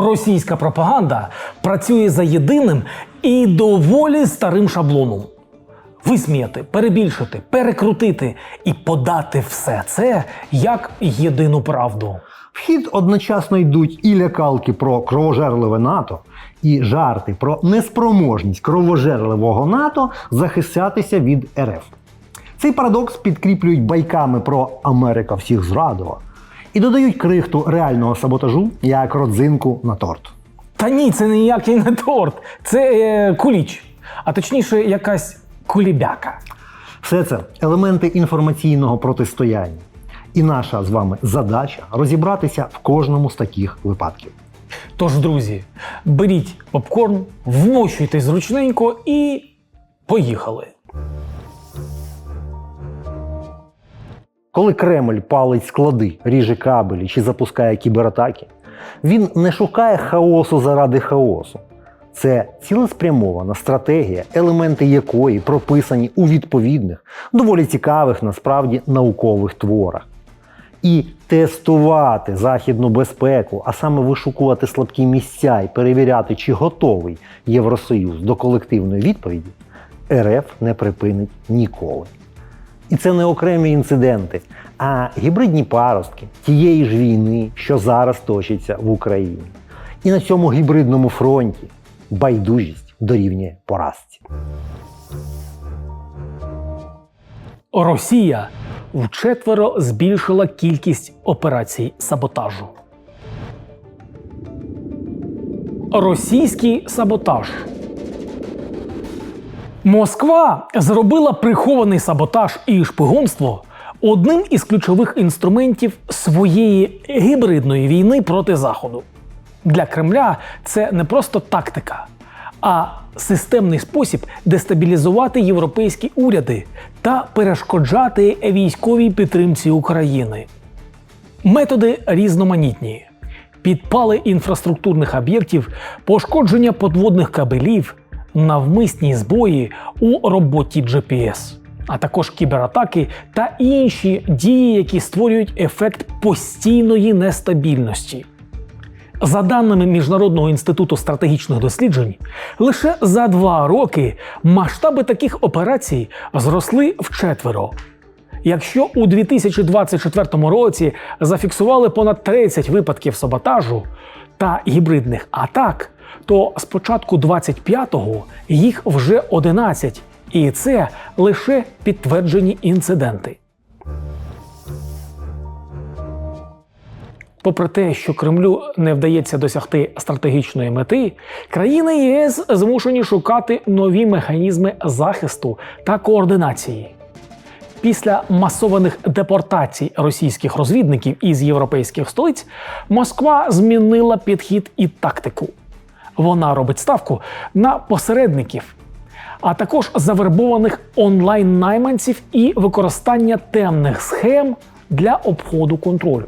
Російська пропаганда працює за єдиним і доволі старим шаблоном. Висміяти, перебільшити, перекрутити і подати все це як єдину правду. В хід одночасно йдуть і лякалки про кровожерливе НАТО, і жарти про неспроможність кровожерливого НАТО захищатися від РФ. Цей парадокс підкріплюють байками про Америка всіх зрадила і додають крихту реального саботажу як родзинку на торт. Та ні, це ніякий не торт, це е, куліч, а точніше, якась кулібяка. Все це елементи інформаційного протистояння. І наша з вами задача розібратися в кожному з таких випадків. Тож, друзі, беріть попкорн, вмощуйтесь зручненько і поїхали. Коли Кремль палить склади, ріже кабелі чи запускає кібератаки, він не шукає хаосу заради хаосу. Це цілеспрямована стратегія, елементи якої прописані у відповідних, доволі цікавих насправді наукових творах. І тестувати західну безпеку, а саме вишукувати слабкі місця і перевіряти, чи готовий Євросоюз до колективної відповіді, РФ не припинить ніколи. І це не окремі інциденти, а гібридні паростки тієї ж війни, що зараз точиться в Україні. І на цьому гібридному фронті байдужість дорівнює поразці. Росія вчетверо збільшила кількість операцій саботажу. Російський саботаж. Москва зробила прихований саботаж і шпигунство одним із ключових інструментів своєї гібридної війни проти Заходу. Для Кремля це не просто тактика, а системний спосіб дестабілізувати європейські уряди та перешкоджати військовій підтримці України. Методи різноманітні: підпали інфраструктурних об'єктів, пошкодження подводних кабелів, навмисні збої у роботі GPS, а також кібератаки та інші дії, які створюють ефект постійної нестабільності. За даними Міжнародного інституту стратегічних досліджень, лише за два роки масштаби таких операцій зросли вчетверо. Якщо у 2024 році зафіксували понад 30 випадків саботажу та гібридних атак, то з початку 25-го їх вже 11, і це лише підтверджені інциденти. Попри те, що Кремлю не вдається досягти стратегічної мети, країни ЄС змушені шукати нові механізми захисту та координації. Після масованих депортацій російських розвідників із європейських столиць Москва змінила підхід і тактику. Вона робить ставку на посередників, а також завербованих онлайн-найманців і використання темних схем для обходу контролю.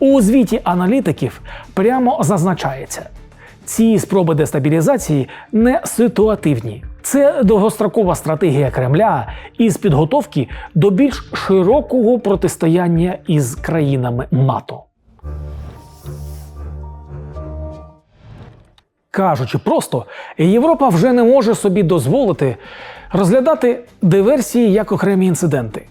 У звіті аналітиків прямо зазначається, ці спроби дестабілізації не ситуативні. Це довгострокова стратегія Кремля із підготовки до більш широкого протистояння із країнами НАТО. Кажучи просто, Європа вже не може собі дозволити розглядати диверсії як окремі інциденти.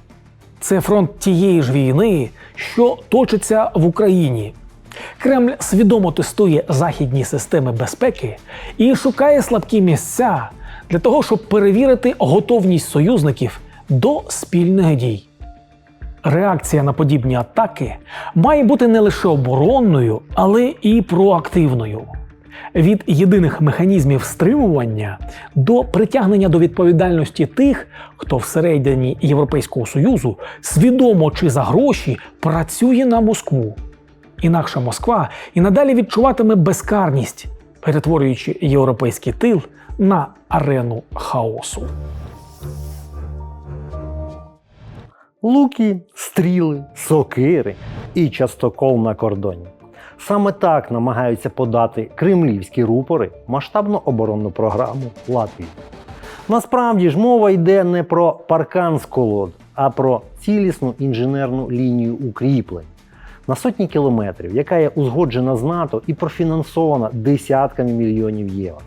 Це фронт тієї ж війни, що точиться в Україні. Кремль свідомо тестує західні системи безпеки і шукає слабкі місця для того, щоб перевірити готовність союзників до спільних дій. Реакція на подібні атаки має бути не лише оборонною, але і проактивною. Від єдиних механізмів стримування до притягнення до відповідальності тих, хто всередині Європейського Союзу свідомо чи за гроші працює на Москву. Інакше Москва і надалі відчуватиме безкарність, перетворюючи європейський тил на арену хаосу. Луки, стріли, сокири і частокол на кордоні. Саме так намагаються подати кремлівські рупори масштабну оборонну програму Латвії. Насправді ж мова йде не про паркан з колод, а про цілісну інженерну лінію укріплень. на сотні кілометрів, яка є узгоджена з НАТО і профінансована десятками мільйонів євро.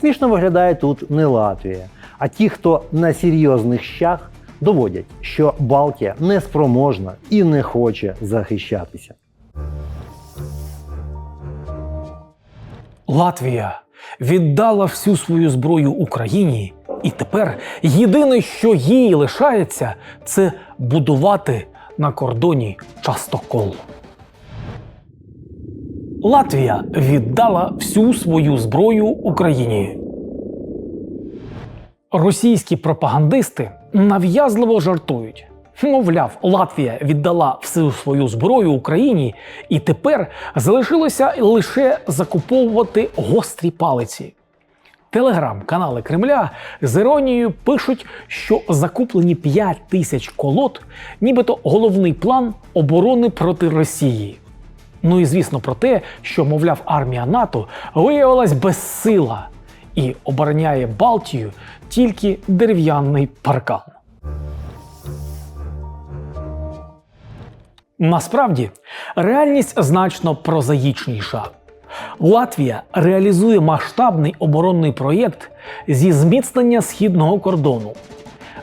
Смішно виглядає тут не Латвія, а ті, хто на серйозних щах доводять, що Балтія неспроможна і не хоче захищатися. Латвія віддала всю свою зброю Україні, і тепер єдине, що їй лишається, це будувати на кордоні частокол. Латвія віддала всю свою зброю Україні. Російські пропагандисти нав'язливо жартують. Мовляв, Латвія віддала всю свою зброю Україні, і тепер залишилося лише закуповувати гострі палиці. Телеграм-канали Кремля з іронією пишуть, що закуплені 5 тисяч колод, нібито головний план оборони проти Росії. Ну і звісно про те, що, мовляв, армія НАТО виявилась безсила і обороняє Балтію тільки дерев'яний паркан. Насправді реальність значно прозаїчніша. Латвія реалізує масштабний оборонний проєкт зі зміцнення східного кордону.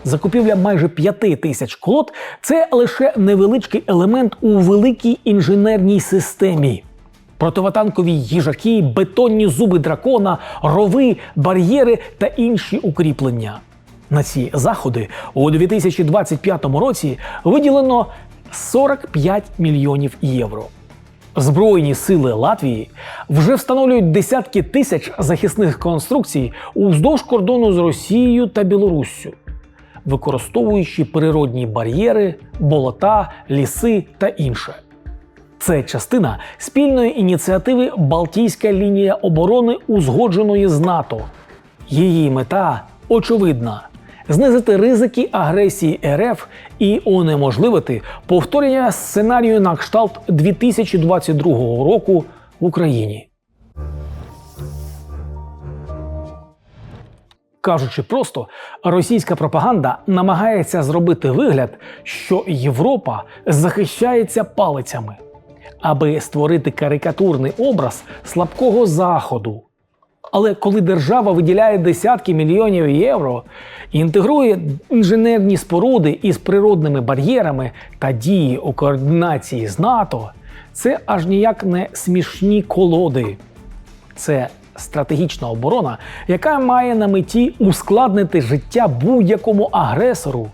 Закупівля майже п'яти тисяч колод це лише невеличкий елемент у великій інженерній системі. Противотанкові їжаки, бетонні зуби дракона, рови, бар'єри та інші укріплення. На ці заходи у 2025 році виділено 45 мільйонів євро. Збройні сили Латвії вже встановлюють десятки тисяч захисних конструкцій уздовж кордону з Росією та Білоруссю, використовуючи природні бар'єри, болота, ліси та інше. Це частина спільної ініціативи Балтійська лінія оборони, узгодженої з НАТО. Її мета очевидна: знизити ризики агресії РФ і унеможливити повторення сценарію на кшталт 2022 року в Україні. Кажучи просто, російська пропаганда намагається зробити вигляд, що Європа захищається палицями, аби створити карикатурний образ слабкого заходу. Але коли держава виділяє десятки мільйонів євро, і інтегрує інженерні споруди із природними бар'єрами та дії у координації з НАТО, це аж ніяк не смішні колоди. Це стратегічна оборона, яка має на меті ускладнити життя будь-якому агресору.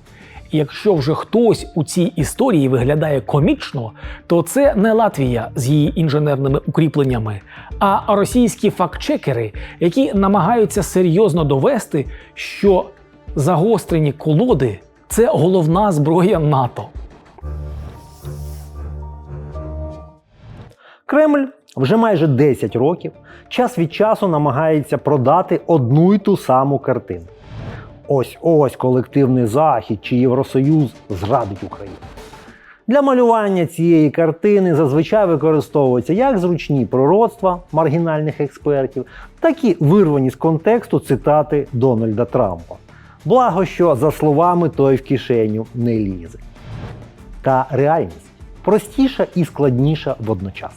Якщо вже хтось у цій історії виглядає комічно, то це не Латвія з її інженерними укріпленнями, а російські фактчекери, які намагаються серйозно довести, що загострені колоди це головна зброя НАТО. Кремль вже майже 10 років час від часу намагається продати одну й ту саму картину. Ось ось колективний Захід чи Євросоюз зрадить Україну. Для малювання цієї картини зазвичай використовуються як зручні пророцтва маргінальних експертів, так і вирвані з контексту цитати Дональда Трампа. Благо, що за словами той в кишеню не лізе. Та реальність простіша і складніша водночас.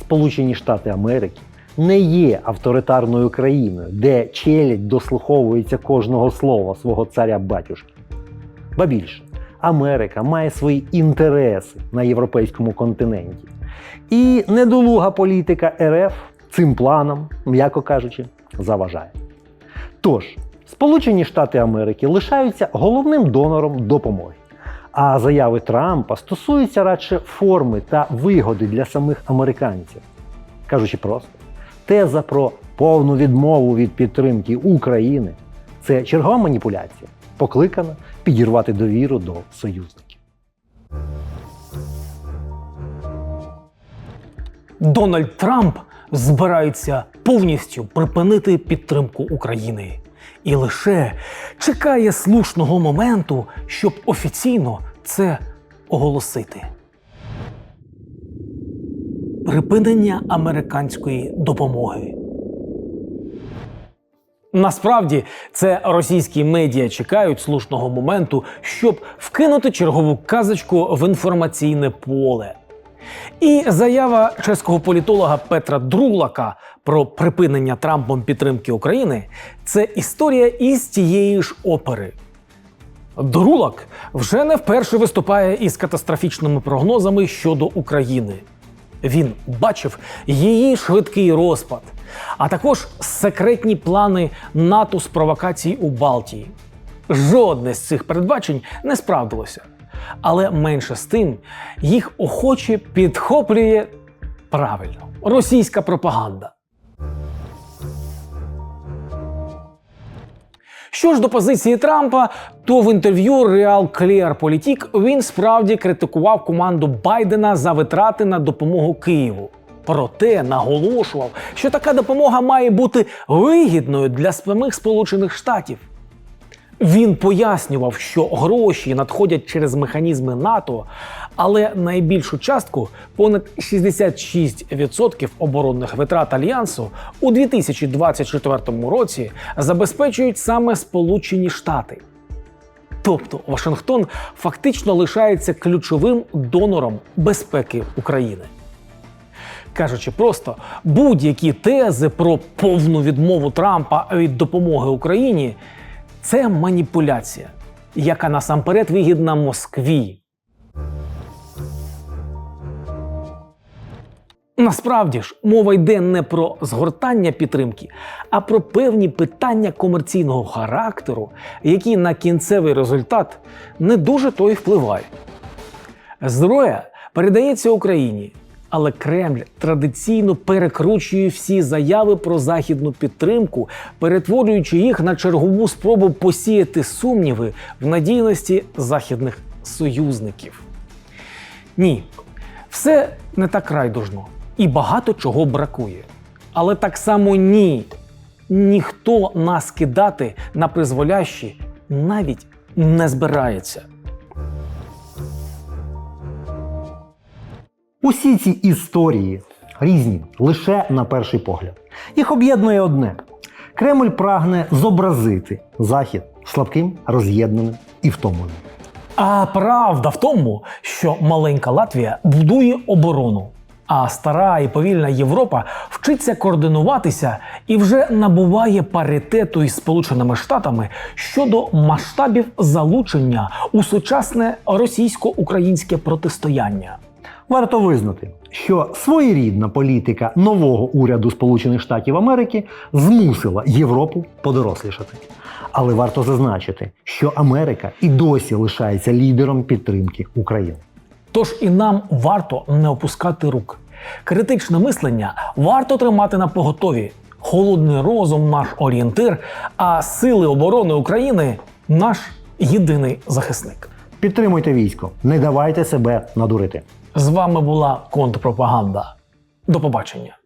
Сполучені Штати Америки не є авторитарною країною, де челядь дослуховується кожного слова свого царя батюшки. Ба більше, Америка має свої інтереси на європейському континенті. І недолуга політика РФ цим планам, м'яко кажучи, заважає. Тож, Сполучені Штати Америки лишаються головним донором допомоги. А заяви Трампа стосуються радше форми та вигоди для самих американців. Кажучи просто, теза про повну відмову від підтримки України це чергова маніпуляція, покликана підірвати довіру до союзників. Дональд Трамп збирається повністю припинити підтримку України і лише чекає слушного моменту, щоб офіційно це оголосити. Припинення американської допомоги. Насправді це російські медіа чекають слушного моменту, щоб вкинути чергову казочку в інформаційне поле. І заява чеського політолога Петра Друлака про припинення Трампом підтримки України це історія із тієї ж опери. Друлак вже не вперше виступає із катастрофічними прогнозами щодо України. Він бачив її швидкий розпад, а також секретні плани НАТО з провокацій у Балтії. Жодне з цих передбачень не справдилося. Але менше з тим їх охоче підхоплює правильно російська пропаганда. Що ж до позиції Трампа, то в інтерв'ю Real Clear Politik він справді критикував команду Байдена за витрати на допомогу Києву. Проте наголошував, що така допомога має бути вигідною для самих Сполучених Штатів. Він пояснював, що гроші надходять через механізми НАТО, але найбільшу частку понад 66% оборонних витрат альянсу у 2024 році забезпечують саме Сполучені Штати. Тобто Вашингтон фактично лишається ключовим донором безпеки України. Кажучи просто, будь-які тези про повну відмову Трампа від допомоги Україні це маніпуляція, яка насамперед вигідна Москві. Насправді ж мова йде не про згортання підтримки, а про певні питання комерційного характеру, які на кінцевий результат не дуже то й впливають. Зброя передається Україні, але Кремль традиційно перекручує всі заяви про західну підтримку, перетворюючи їх на чергову спробу посіяти сумніви в надійності західних союзників. Ні, все не так райдужно і багато чого бракує. Але так само ні. Ніхто нас кидати на призволящі навіть не збирається. Усі ці історії різні лише на перший погляд. Їх об'єднує одне: Кремль прагне зобразити Захід слабким, роз'єднаним і втомленим. А правда в тому, що маленька Латвія будує оборону, а стара і повільна Європа вчиться координуватися і вже набуває паритету із Сполученими Штатами щодо масштабів залучення у сучасне російсько-українське протистояння. Варто визнати, що своєрідна політика нового уряду Сполучених Штатів Америки змусила Європу подорослішати. Але варто зазначити, що Америка і досі лишається лідером підтримки України. Тож і нам варто не опускати рук. Критичне мислення варто тримати на поготові. Холодний розум наш орієнтир, а сили оборони України наш єдиний захисник. Підтримуйте військо, не давайте себе надурити. З вами була контрпропаганда. До побачення.